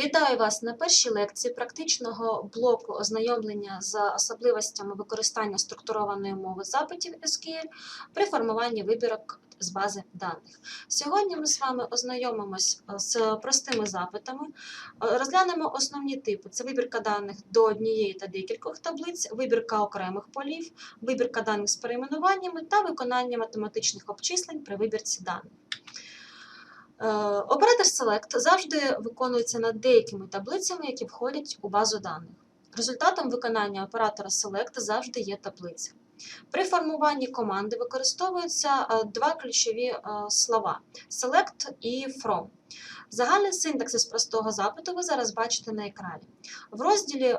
Вітаю вас на першій лекції практичного блоку ознайомлення з особливостями використання структурованої мови запитів SQL при формуванні вибірок з бази даних. Сьогодні ми з вами ознайомимось е, з простими запитами, е, розглянемо основні типи: це вибірка даних до однієї та декількох таблиць, вибірка окремих полів, вибірка даних з перейменуваннями та виконання математичних обчислень при вибірці даних. Е, Оператор Select завжди виконується над деякими таблицями, які входять у базу даних. Результатом виконання оператора Select завжди є таблиця. При формуванні команди використовуються е, два ключові е, слова Select і From. Загальний синтаксис простого запиту ви зараз бачите на екрані. В розділі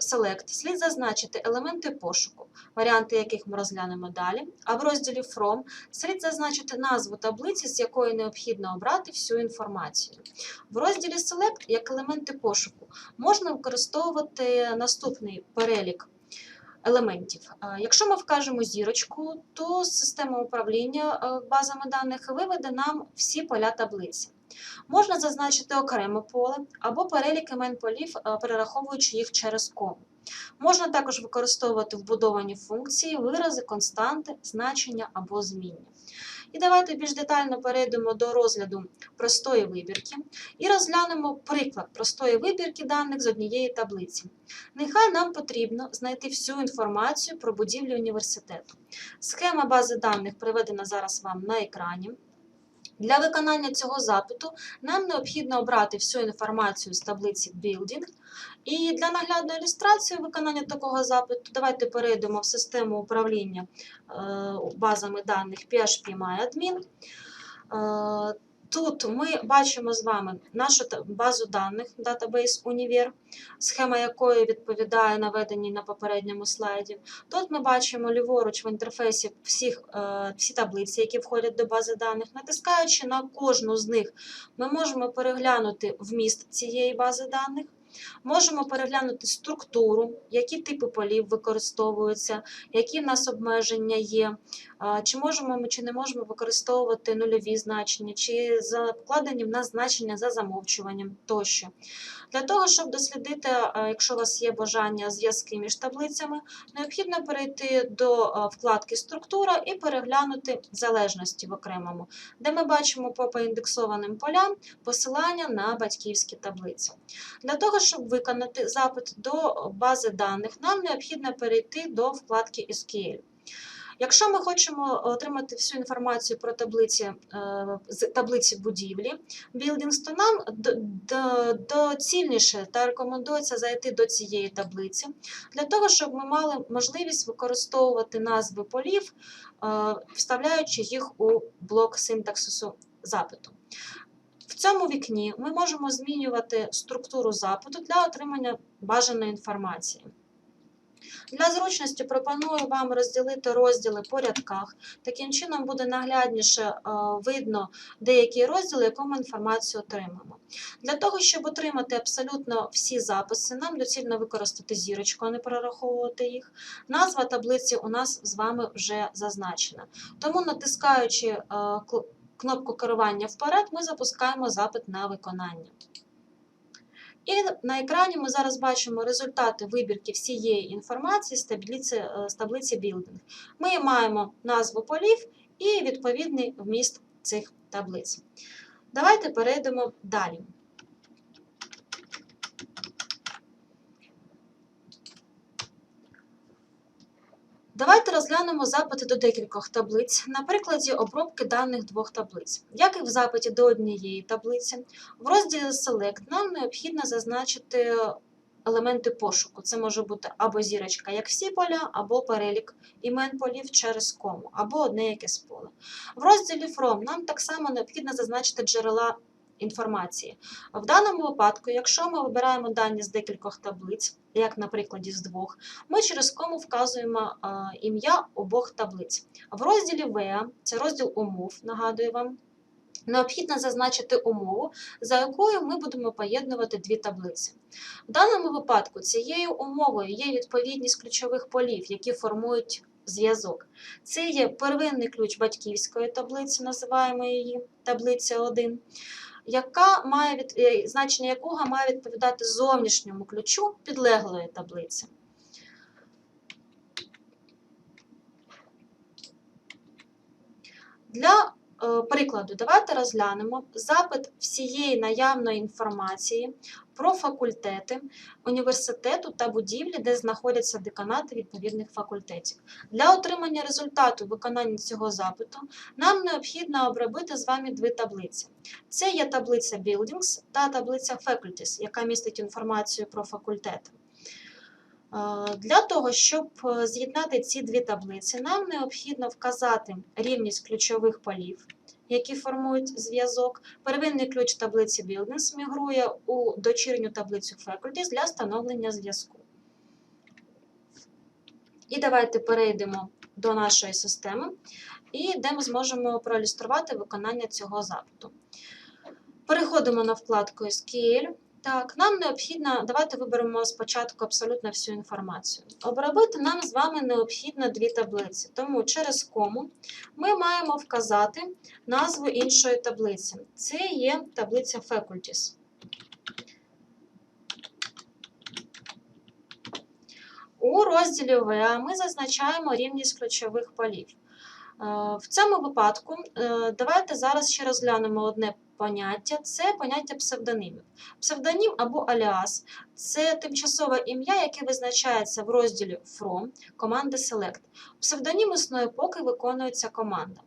Select слід зазначити елементи пошуку, варіанти яких ми розглянемо далі, а в розділі From слід зазначити назву таблиці, з якої необхідно обрати всю інформацію. В розділі Select як елементи пошуку можна використовувати наступний перелік елементів. Якщо ми вкажемо зірочку, то система управління е, базами даних виведе нам всі поля таблиці. Можна зазначити окреме поле або перелік імен полів, е, перераховуючи їх через кому. Можна також використовувати вбудовані функції, вирази, константи, значення або зміння. І давайте більш детально перейдемо до розгляду простої вибірки і розглянемо приклад простої вибірки даних з однієї таблиці. Нехай нам потрібно знайти всю інформацію про будівлю університету. Схема бази даних приведена зараз вам на екрані. Для виконання цього запиту нам необхідно обрати всю інформацію з таблиці Building. І для наглядної ілюстрації виконання такого запиту давайте перейдемо в систему управління е, базами даних PHP MyAdmin. Тут ми бачимо з вами нашу базу даних Database Універ, схема якої відповідає наведеній на попередньому слайді. Тут ми бачимо ліворуч в інтерфейсі всіх, е, всі таблиці, які входять до бази даних. Натискаючи на кожну з них, ми можемо переглянути вміст цієї бази даних. Можемо переглянути структуру, які типи полів використовуються, які в нас обмеження є, чи можемо ми чи не можемо використовувати нульові значення, чи закладені в нас значення за замовчуванням тощо. Для того, щоб дослідити, якщо у вас є бажання зв'язки між таблицями, необхідно перейти до вкладки Структура і переглянути залежності в окремому, де ми бачимо по поіндексованим полям посилання на батьківські таблиці. Для того, щоб виконати запит до бази даних, нам необхідно перейти до вкладки SQL. Якщо ми хочемо отримати всю інформацію про таблиці, е, з таблиці будівлі Buildings, то нам доцільніше та рекомендується зайти до цієї таблиці для того, щоб ми мали можливість використовувати назви полів, е, вставляючи їх у блок синтаксису запиту. В цьому вікні ми можемо змінювати структуру запиту для отримання бажаної інформації. Для зручності пропоную вам розділити розділи по рядках. Таким чином буде наглядніше е, видно деякі розділи, яку ми інформацію отримаємо. Для того, щоб отримати абсолютно всі записи, нам доцільно використати зірочку, а не перераховувати їх. Назва таблиці у нас з вами вже зазначена. Тому, натискаючи е, кнопку керування вперед, ми запускаємо запит на виконання. І на екрані ми зараз бачимо результати вибірки всієї інформації з таблиці, е, з таблиці Building. Ми маємо назву полів і відповідний вміст цих таблиць. Давайте перейдемо далі. Давайте розглянемо запити до декількох таблиць на прикладі обробки даних двох таблиць. Як і в запиті до однієї таблиці, в розділі Select нам необхідно зазначити елементи пошуку. Це може бути або зірочка, як всі поля, або перелік імен полів через кому, або одне якесь поле. В розділі From нам так само необхідно зазначити джерела інформації. В даному випадку, якщо ми вибираємо дані з декількох таблиць, як на прикладі з двох, ми через кому вказуємо ім'я обох таблиць. В розділі VEA, це розділ умов, нагадую вам, необхідно зазначити умову, за якою ми будемо поєднувати дві таблиці. В даному випадку цією умовою є відповідність ключових полів, які формують зв'язок. Це є первинний ключ батьківської таблиці, називаємо її таблиця 1. Яка має від... е, значення якого має відповідати зовнішньому ключу підлеглої таблиці. Для прикладу, давайте розглянемо запит всієї наявної інформації про факультети університету та будівлі, де знаходяться деканати відповідних факультетів. Для отримання результату виконання цього запиту нам необхідно обробити з вами дві таблиці. Це є таблиця Buildings та таблиця Faculties, яка містить інформацію про факультети. Для того, щоб е, з'єднати ці дві таблиці, нам необхідно вказати рівність ключових полів, які формують зв'язок. Первинний ключ таблиці Buildings мігрує у дочірню таблицю Faculties для встановлення зв'язку. І давайте перейдемо до нашої системи, і де ми зможемо проілюструвати виконання цього запиту. Переходимо на вкладку SQL. Так, нам необхідно, давайте виберемо спочатку абсолютно всю інформацію. Обробити нам з вами необхідно дві таблиці, тому через кому ми маємо вказати назву іншої таблиці. Це є таблиця Faculties. У розділі ВА ми зазначаємо рівність ключових полів. Е, В цьому випадку е, давайте зараз ще розглянемо одне поняття це поняття псевдонімів. Псевдонім або аліас це тимчасове ім'я, яке визначається в розділі From команди Select. Псевдонім існує, поки виконується команда.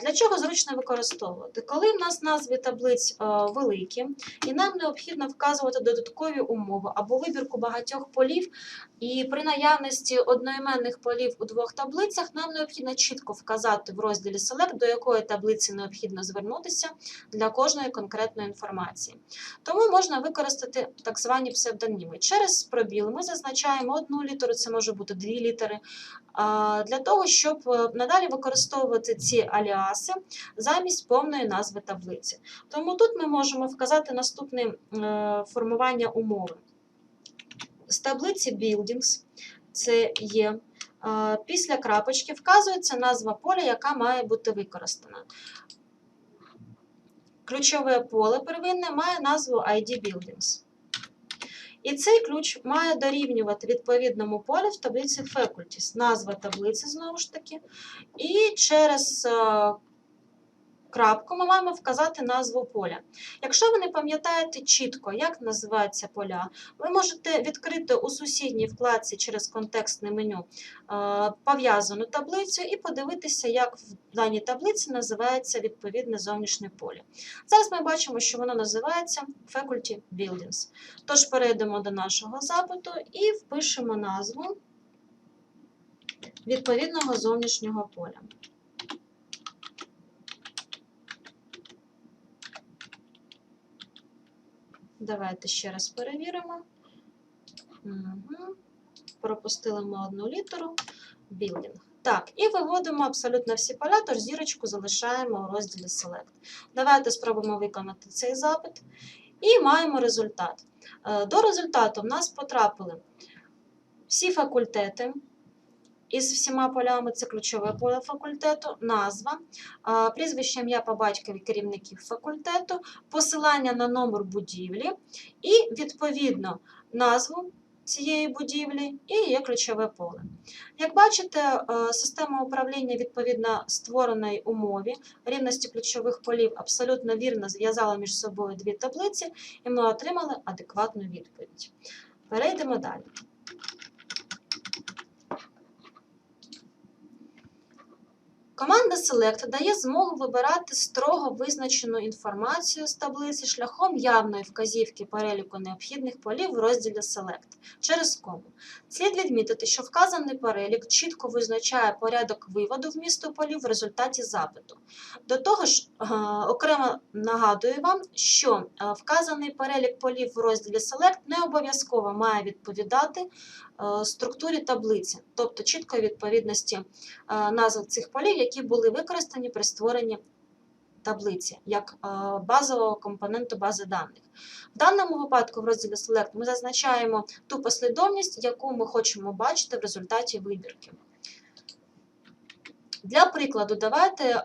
Для чого зручно використовувати? Коли в нас назви таблиць е, великі, і нам необхідно вказувати додаткові умови або вибірку багатьох полів, і при наявності одноіменних полів у двох таблицях нам необхідно чітко вказати в розділі Select, до якої таблиці необхідно звернутися для кожної конкретної інформації. Тому можна використати так звані псевдоніми. Через пробіл ми зазначаємо одну літеру, це може бути дві літери, для того, щоб е, надалі використовувати ці аліаси замість повної назви таблиці. Тому тут ми можемо вказати наступне е, формування умови. З таблиці Buildings це є. е, Після крапочки вказується назва поля, яка має бути використана. Ключове поле первинне має назву ID Buildings. І цей ключ має дорівнювати відповідному полю в таблиці Faculties, назва таблиці знову ж таки. І через е, крапку ми маємо вказати назву поля. Якщо ви не пам'ятаєте чітко, як називаються поля, ви можете відкрити у сусідній вкладці через контекстне меню е, пов'язану таблицю і подивитися, як в даній таблиці називається відповідне зовнішнє поле. Зараз ми бачимо, що воно називається Faculty Buildings. Тож перейдемо до нашого запиту і впишемо назву відповідного зовнішнього поля. Давайте ще раз перевіримо. Угу. Пропустили ми одну літеру. Building. Так, і виводимо абсолютно всі поля, тож зірочку залишаємо у розділі Select. Давайте спробуємо виконати цей запит. І маємо результат. Е, До результату в нас потрапили всі факультети. Із всіма полями це ключове поле факультету, назва, прізвище ім'я по батькові керівників факультету, посилання на номер будівлі і, відповідно, назву цієї будівлі і є ключове поле. Як бачите, е, система управління відповідно створеної умові рівності ключових полів абсолютно вірно зв'язала між собою дві таблиці, і ми отримали адекватну відповідь. Перейдемо далі. Команда Select дає змогу вибирати строго визначену інформацію з таблиці шляхом явної вказівки переліку необхідних полів в розділі Select через кому. Слід відмітити, що вказаний перелік чітко визначає порядок виводу вмісту полів в результаті запиту. До того ж, е, окремо нагадую вам, що е, вказаний перелік полів в розділі Select не обов'язково має відповідати структурі таблиці, тобто чіткої відповідності е, назв цих полів, які були використані при створенні таблиці як е, базового компоненту бази даних. В даному випадку в розділі Select ми зазначаємо ту послідовність, яку ми хочемо бачити в результаті вибірки. Для прикладу, давайте е,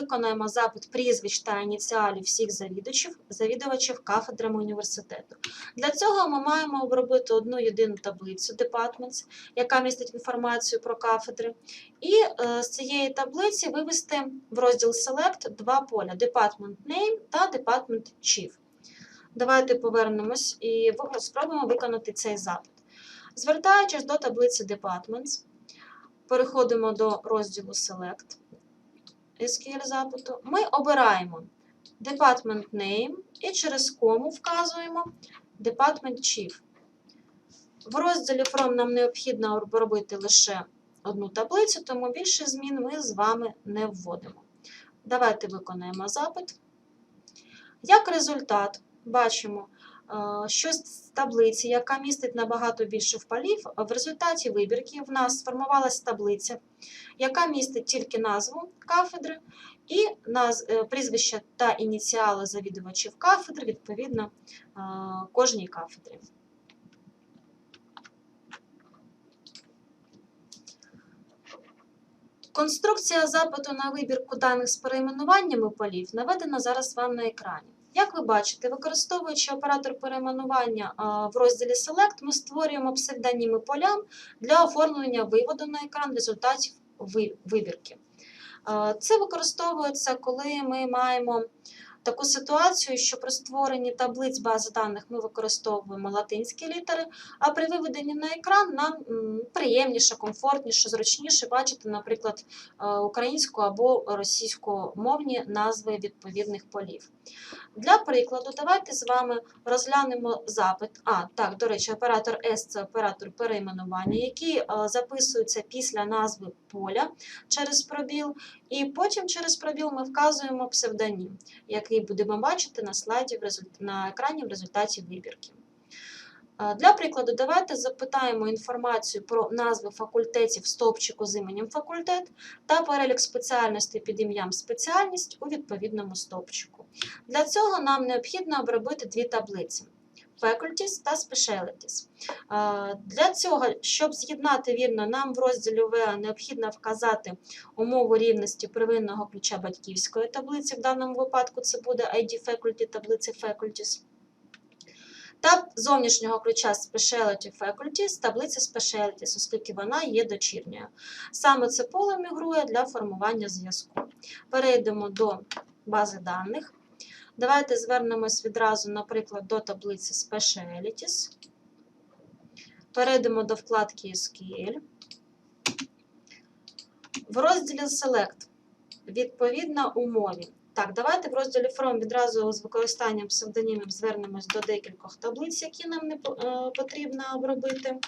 виконаємо запит прізвищ та ініціалів всіх завідувачів, завідувачів кафедрами університету. Для цього ми маємо обробити одну єдину таблицю Departments, яка містить інформацію про кафедри, і е, з цієї таблиці вивести в розділ Select два поля Department Name та Department Chief. Давайте повернемось і спробуємо виконати цей запит. Звертаючись до таблиці Departments, переходимо до розділу Select SQL запиту. Ми обираємо Department Name і через кому вказуємо Department Chief. В розділі From нам необхідно обробити лише одну таблицю, тому більше змін ми з вами не вводимо. Давайте виконаємо запит. Як результат, бачимо, е, що з таблиці, яка містить набагато більше полів, в результаті вибірки в нас сформувалась таблиця, яка містить тільки назву кафедри і наз... е, прізвища та ініціали завідувачів кафедри відповідно е, кожній кафедрі. Конструкція запиту на вибірку даних з перейменуваннями полів наведена зараз вам на екрані. Як ви бачите, використовуючи оператор перейменування в розділі Select, ми створюємо псевдоніми полям для оформлення виводу на екран результатів вибірки. Це використовується, коли ми маємо таку ситуацію, що при створенні таблиць бази даних ми використовуємо латинські літери, а при виведенні на екран нам приємніше, комфортніше, зручніше бачити, наприклад, е, українську або російськомовні назви відповідних полів. Для прикладу, давайте з вами розглянемо запит. А, так, до речі, оператор S це оператор перейменування, який е, записується після назви поля через пробіл, і потім через пробіл ми вказуємо псевдонім, який будемо бачити на слайді на екрані в результаті вибірки. Для прикладу, давайте запитаємо інформацію про назви факультетів в стовпчику з іменем факультет та перелік спеціальностей під ім'ям спеціальність у відповідному стовпчику. Для цього нам необхідно обробити дві таблиці. Faculties та Specialities. Для цього, щоб з'єднати вірно, нам в розділі ВЕА необхідно вказати умову рівності первинного ключа батьківської таблиці. В даному випадку це буде ID Faculty таблиці Faculties. Та зовнішнього ключа Specialty Faculty з таблиці Specialities, оскільки вона є дочірньою. Саме це поле мігрує для формування зв'язку. Перейдемо до бази даних. Давайте звернемось відразу, наприклад, до таблиці Specialities. Перейдемо до вкладки SQL. В розділі Select відповідно умові. Так, давайте в розділі From відразу з використанням псевдонімів звернемось до декількох таблиць, які нам не е, потрібно обробити.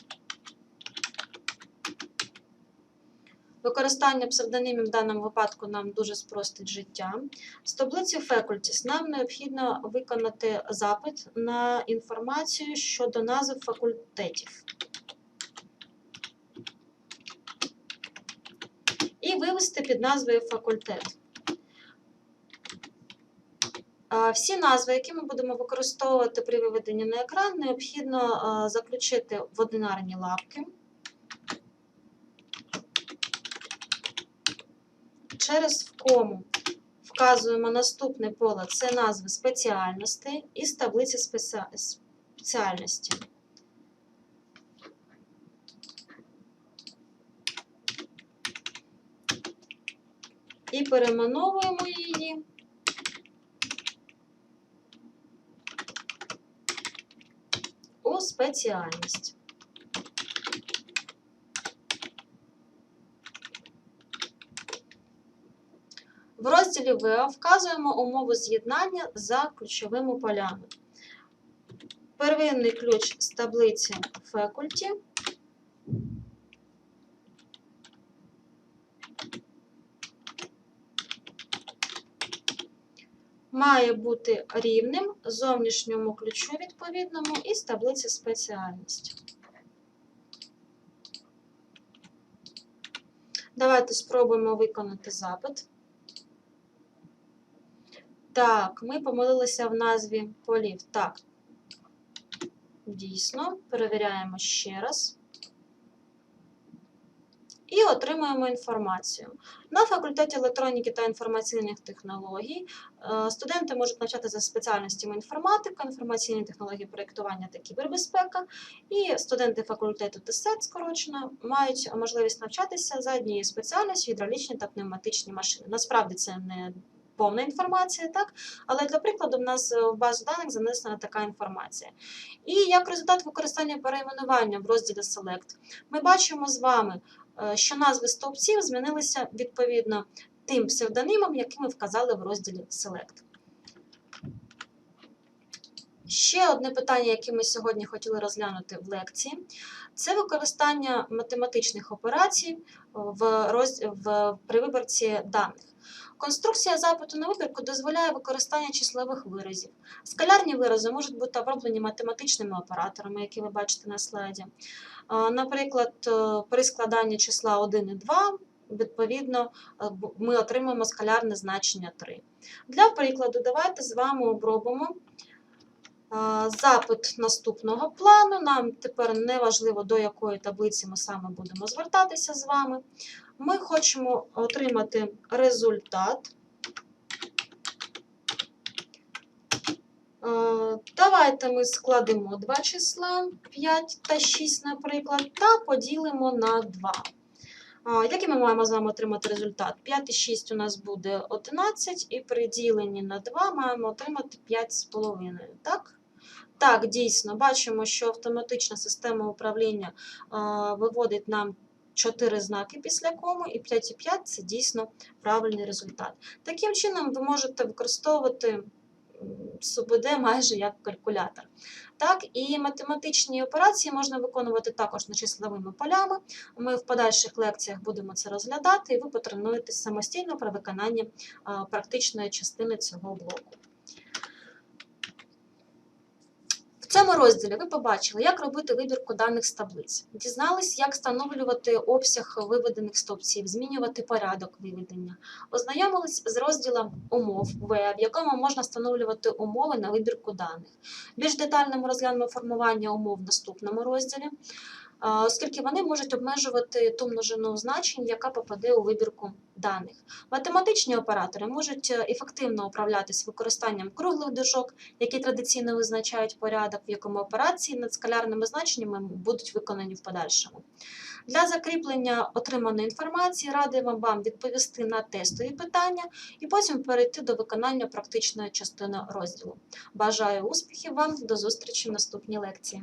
Використання псевдонімів в даному випадку нам дуже спростить життя. З таблиці Faculties нам необхідно виконати запит на інформацію щодо назв факультетів. І вивести під назвою факультет. Всі назви, які ми будемо використовувати при виведенні на екран, необхідно заключити в одинарні лапки. Через в кому вказуємо наступне поле це назви спеціальностей із таблиці спеціальності. І перейменовуємо її. У спеціальність. В розділі ВЕО вказуємо умову з'єднання за ключовими полями. Первинний ключ з таблиці Faculty. Має бути рівним зовнішньому ключу відповідному і з таблиці спеціальність. Давайте спробуємо виконати запит. Так, ми помилилися в назві полів. Так, дійсно, перевіряємо ще раз. і отримуємо інформацію. На факультеті електроніки та інформаційних технологій е, студенти можуть навчатися за спеціальностями інформатика, інформаційні технології проєктування та кібербезпека. І студенти факультету ТСЕТ, скорочено, мають можливість навчатися за однією спеціальністю гідравлічні та пневматичні машини. Насправді це не повна інформація, так? але для прикладу, в нас е, в базу даних занесена така інформація. І як результат використання перейменування в розділі Select, ми бачимо з вами, е, що назви стовпців змінилися відповідно тим псевдонимам, які ми вказали в розділі Select. Ще одне питання, яке ми сьогодні хотіли розглянути в лекції, це використання математичних операцій в роз... в... при виборці даних. Конструкція запиту на вибірку дозволяє використання числових виразів. Скалярні вирази можуть бути оброблені математичними операторами, які ви бачите на слайді. Наприклад, е, при складанні числа 1 і 2, відповідно, е, ми отримаємо скалярне значення 3. Для прикладу, давайте з вами обробимо запит наступного плану. Нам тепер не важливо, до якої таблиці ми саме будемо звертатися з вами. Ми хочемо отримати результат. Е, Давайте ми складемо два числа 5 та 6, наприклад, та поділимо на 2. А, Який ми маємо з вами отримати результат? 5 і 6 у нас буде 11, і при діленні на 2 маємо отримати 5,5. Так? Так, дійсно, бачимо, що автоматична система управління виводить нам 4 знаки після коми, і 5 і 5 це дійсно правильний результат. Таким чином, ви можете використовувати СУБД майже як калькулятор. Так, і математичні операції можна виконувати також над числовими полями. Ми в подальших лекціях будемо це розглядати, і ви потренуєтесь самостійно при виконанні практичної частини цього блоку. В цьому розділі ви побачили, як робити вибірку даних з таблиць. Дізнались, як встановлювати обсяг виведених стовпців, змінювати порядок виведення. Ознайомились з розділом умов В, якому можна встановлювати умови на вибірку даних. Більш детально ми розглянемо формування умов в наступному розділі, оскільки вони можуть обмежувати ту множину значень, яка попаде у вибірку даних. Математичні оператори можуть е, ефективно управлятися використанням круглих дужок, які традиційно визначають порядок, в якому операції над скалярними значеннями будуть виконані в подальшому. Для закріплення отриманої інформації радимо вам відповісти на тестові питання і потім перейти до виконання практичної частини розділу. Бажаю успіхів вам, до зустрічі в наступній лекції.